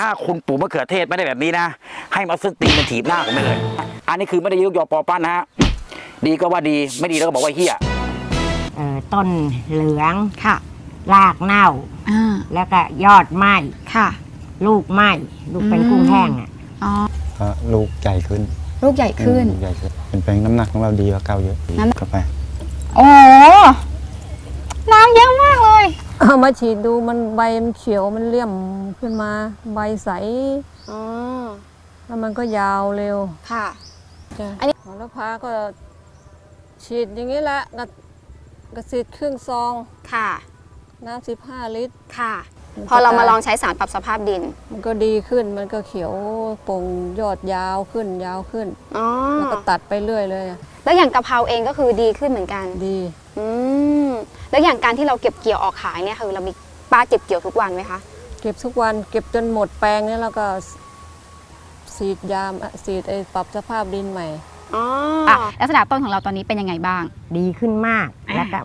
ถ้าคุณปลูกมะเขือเทศไม่ได้แบบนี้นะ ให้มาซึ่งตีนมันถีบหน้าผมไปเลย อันนี้คือไม่ได้ยกยอปอปั้นนะฮะ ดีก็ว่าดีไม่ดีแล้วก็บอกว่าเฮียเอ่อต้นเหลืองค่ะรากเน่า อ่าแล้วก็ยอดไหมค่ะ ลูกไหมลูกเป็นอืม กุ้งแห้งอะอ๋อ ก็ลูกใหญ่ขึ้นลูกใหญ่ขึ้นลูกใหญ่ขึ้นเป็นแปลงน้ำหนักของเราดีกว่าเก่าเยอะน้ำเข้าไป โอ้น้ำเยอะมาก เลยเอามาฉีดดูมันใบมันเขียวมันเลี่ยมขึ้นมา ใบใส อ๋อ แล้วมันก็ยาวเร็วค่ะ จ้ะอันนี้หัวละพาก็ ฉีดอย่างนี้แหละกระกระสีดครึ่งซอง ค่ะ น้ำสิบห้าลิตร ค่ะพอเรามาลองใช้สารปรับสภาพดิน มันก็ดีขึ้นมันก็เขียวโป่งยอดยาวขึ้นยาวขึ้น อ๋อ แล้วก็ตัดไปเรื่อยเลยอะแล้วอย่างกะเพราเองก็คือดีขึ้นเหมือนกัน ดี อืม แล้วอย่างการที่เราเก็บเกี่ยวออกขายเนี่ยคือเรามีป้าเก็บเกี่ยวทุกวันไหมคะเก็บทุกวันเก็บจนหมดแปลงเนี่ยแล้วก็สีดยามสีดไอ้ปรับสภาพดินใหม่อ๋ออะลักษณะต้นของเราตอนนี้เป็นยังไงบ้าง ดีขึ้นมากอ่าแล้วก็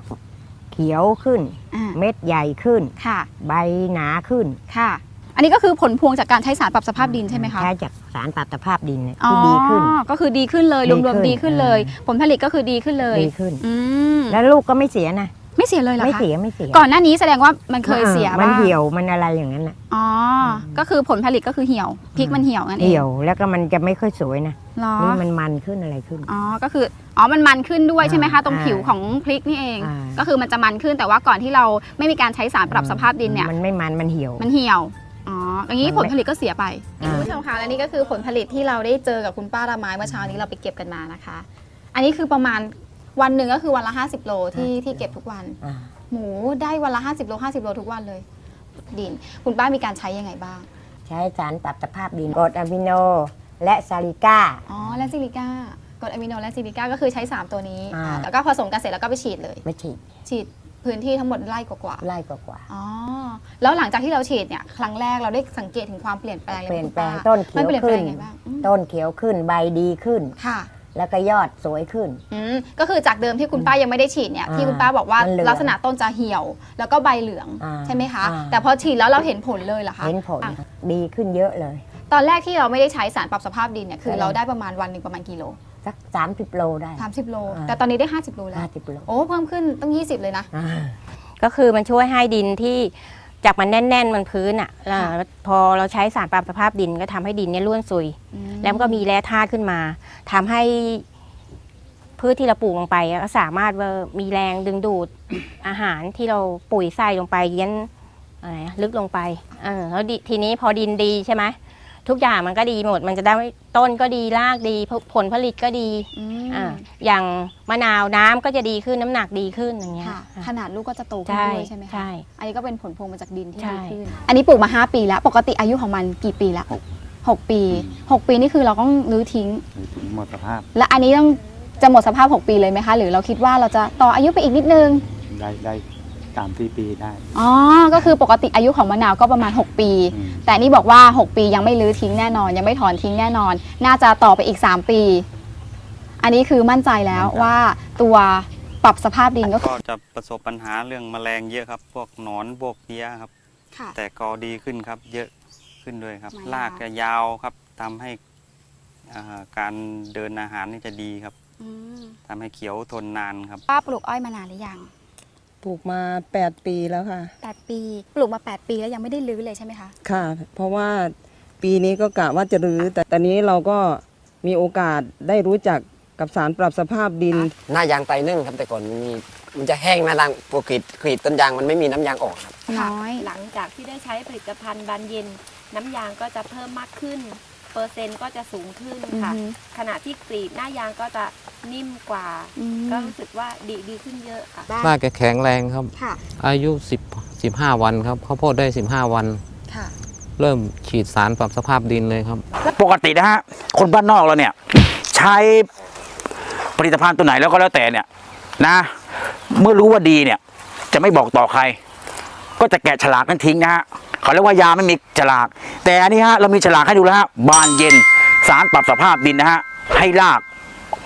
เขียวขึ้นอ่าเม็ดใหญ่ขึ้นค่ะ ใบหนาขึ้นค่ะ อันนี้ก็คือผลพวงจากการใช้สารปรับสภาพดินใช่ไหมคะใช้จากสารปรับสภาพดินเนี่ยอ๋อที่ดีขึ้นก็คือดีขึ้นเลยดีรวมขึ้นๆดีขึ้นเลย ผลผลิตก็คือดีขึ้นเลยดีขึ้นอืมแล้วลูกก็ไม่เสียนะ ไม่เสียเลยเหรอไม่คะเสียไม่เสียก่อนหน้านี้แสดงว่ามันเคยเสียออมันบ้างเหี่ยวมันอะไรอย่างนั้นน่ะ อ๋ออม ก็คือผลผลิตก็คือเหี่ยวพริกมันเหี่ยวนั่นเองเหี่ยวแล้วก็มันจะไม่ค่อยสวยนะเหรอนี่มันมันขึ้นอะไรขึ้น อ๋อก็คืออ๋อมันมันขึ้นด้วยใช่ไหมคะอ่าตรงผิวของพริกนี่เอง อ่า ก็คือมันจะมันขึ้นแต่ว่าก่อนที่เราไม่มีการใช้สารปรับสภาพดินเนี่ย มันไม่มันมันเหี่ยว มันเหี่ยว อ๋อ อย่างนี้มันผไม่ลผลิตก็เสียไปอ่า คุณผู้ชมคะและนี่ก็คือผลผลิตที่เราได้เจอกับคุณป้าละไม้เมื่อเช้านี้เราไปเก็บกันมานะคะ อันนี้คือประมาณ วันหนึ่งก็คือวันละ 50 โลที่ที่เก็บทุกวัน อ่าหมูได้วันละ 50 โล 50 โลทุกวันเลย ดิน คุณป้ามีการใช้ยังไงบ้าง ใช้สารปรับสภาพดินกรดอะมิโน และซาลิก้า อ๋อ และซิลิก้ากรดอะมิโนและซิลิก้าก็คือใช้ 3 ตัวนี้อ่า อ่าแล้วก็ผสมกันเสร็จแล้วก็ไปฉีดเลย ไม่ฉีดฉีดพื้นที่ทั้งหมดไร่กว่าๆไล่กว่าอ๋อ แล้วหลังจากที่เราฉีดเนี่ย ครั้งแรกเราได้สังเกตถึงความเปลี่ยนแปลงๆเลยเปลี่ยนคุณแปลป้างต้นเขีมันยวเปลี่ยนแปลขึ้งนยังไงบ้างอืมต้นเขียวขึ้นใบดีขึ้น ค่ะ แล้วก็ยอดสวยขึ้น อืมก็คือจากเดิมที่คุณป้ายังไม่ได้ฉีดเนี่ยอ่าที่คุณป้าบอกว่ามันเหลืองลักษณะต้นจะเหี่ยว แล้วก็ใบเหลืองอ่าใช่ไหมคะ อ่า แต่พอฉีดแล้วเราเห็นผลเลยเหรอคะเห็นผลอะดีขึ้นเยอะเลย ตอนแรกที่เราไม่ได้ใช้สารปรับสภาพดินเนี่ยคือใช่เราได้ประมาณวันหนึ่งประมาณกิโลสัก 30 โลได้ 30 โล อ่า แต่ตอนนี้ได้ 50 โลแล้ว 50 โลโอ้เพิ่มขึ้นตั้ง20 เลยนะ อ่าก็คือมันช่วยให้ดินที่ จากมันแน่น ๆ มันพื้นอะแล้วค่ะพอเราใช้สารปรับสภาพดินก็ทำให้ดินเนี่ยร่วนซุยอืแล้วมันก็มีแร่ธาตุขึ้นมาทำให้พืชที่เราปลูกลงไปอะก็สามารถว่ามีแรงดึงดูดอาหารที่เราปุ๋ยใส่ลงไปเยันอะไรอะลึกลงไปเออแล้วดิทีนี้พอดินดีใช่ไหม ทุกอย่างมันก็ดีหมด มันจะได้ต้นก็ดีรากดีผลผลิตก็ดีอืมอ่าอย่างมะนาวน้ำก็จะดีขึ้นน้ำหนักดีขึ้นอย่างเงี้ยค่ะค่ะขนาดลูกก็จะโตขึ้นใช่ด้วยใช่ไหมคะใช่อันนี้ก็เป็นผลพวงมาจากดินที่ใช่ดีขึ้น อันนี้ปลูกมา 5 ปีแล้ว ปกติอายุของมันกี่ปีแล้วหกหกปี 6 ปีนี่คือเราต้องรื้อทิ้งถึงหมดสภาพ และอันนี้ต้องจะหมดสภาพ 6 ปีเลยไหมคะ หรือเราคิดว่าเราจะต่ออายุไปอีกนิดนึงได้ได้ สามสี่ปีได้ อ๋อ ก็คือปกติอายุของมะนาวก็ประมาณ 6 ปี อืม แต่นี่บอกว่า 6 ปียังไม่รื้อทิ้งแน่นอน ยังไม่ถอนทิ้งแน่นอน น่าจะต่อไปอีก 3 ปี อันนี้คือมั่นใจแล้วว่าตัวปรับสภาพดินก็คือก็จะประสบปัญหาเรื่องแมลงเยอะครับ พวกหนอนพวกเพี้ยครับ ค่ะ แต่ก็ดีขึ้นครับ เยอะขึ้นด้วยครับ ไม่ยาวรากจะยาวครับทำให้อ่าการเดินอาหารนี่จะดีครับอืมทำให้เขียวทนนานครับ ป้าปลูกอ้อยมานานหรือยัง ปลูกมา 8 ปีแล้วค่ะ 8 ปี ปลูกมา 8 ปีแล้วยังไม่ได้รื้อเลยใช่ไหมคะ ค่ะ เพราะว่าปีนี้ก็กะว่าจะรื้อ แต่ตอนนี้เราก็มีโอกาสได้รู้จักกับสารปรับสภาพดิน หน้ายางไตรนึ่งครับแต่ก่อนมันมีมันจะแห้งหน้ายางปกติกรีดต้นยางมันไม่มีน้ำยางออกครับ น้อย หลังจากที่ได้ใช้ผลิตภัณฑ์บานเย็น น้ำยางก็จะเพิ่มมากขึ้น เปอร์เซ็นต์ก็จะสูงขึ้นค่ะ อือฮึ ขณะที่กรีดหน้ายางก็จะ นิ่มกว่า อืมก็รู้สึกว่าดีดีขึ้นเยอะค่ะ รากแกแข็งแรงครับ ค่ะอายุ10 15 วันครับข้าวโพดได้ 15 วัน ค่ะ เริ่มฉีดสารปรับสภาพดินเลยครับ ปกตินะฮะคนบ้านนอกเราเนี่ย ใช้ผลิตภัณฑ์ตัวไหนแล้วก็แล้วแต่เนี่ยนะ เมื่อรู้ว่าดีเนี่ย จะไม่บอกต่อใคร ก็จะแกะฉลากนั้นทิ้งนะฮะเขาเรียกว่ายาไม่มีฉลาก แต่อันนี้ฮะเรามีฉลากให้ดูแล้วฮะบานเย็นสารปรับสภาพดินนะฮะให้ราก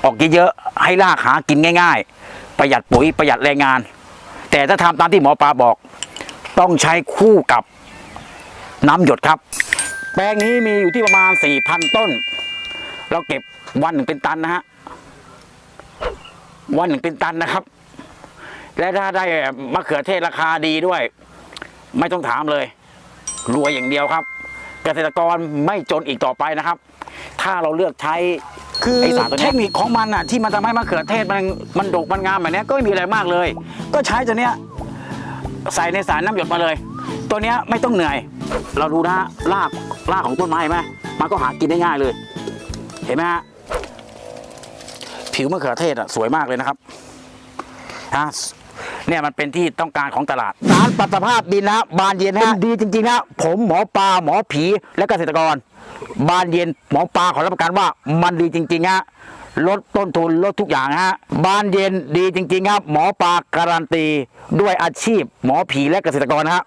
ออกเยอะๆให้รากหากินง่าย ๆ ประหยัดปุ๋ยประหยัดแรงงาน แต่ถ้าทำตามที่หมอปลาบอก ต้องใช้คู่กับน้ำหยดครับ แปลงนี้มีอยู่ที่ประมาณสี่พันต้น เราเก็บวันหนึ่งเป็นตันนะฮะวันหนึ่งเป็นตันนะครับ และถ้าได้มะเขือเทศราคาดีด้วย ไม่ต้องถามเลยรวยอย่างเดียวครับ เกษตรกรไม่จนอีกต่อไปนะครับ ถ้าเราเลือกใช้ คือไอ้สารตัวเนี้ย เทคนิคของมันอะที่มันทำให้มะเขือเทศมันมันดกมันงามแบบเนี้ยก็ไม่มีอะไรมากเลย ก็ใช้ตัวเนี้ยใส่ในสารน้ำหยดมาเลย ตัวเนี้ยไม่ต้องเหนื่อย เราดูนะฮะรากรากของต้นไม้เห็นไหมมันก็หากินได้ง่ายเลย เห็นไหมฮะผิวมะเขือเทศอะสวยมากเลยนะครับฮะเนี่ยมันเป็นที่ต้องการของตลาดสารปรับสภาพดินนะฮะบานเย็นนะฮะดีจริงๆนะผมหมอปลาหมอผีและเกษตรกร บานเย็นหมอปลาขอรับประกันว่ามันดีจริงๆฮะลดต้นทุนลดทุกอย่างฮะบานเย็นดีจริงๆครับหมอปลาการันตีด้วยอาชีพหมอผีและเกษตรกรนะฮะ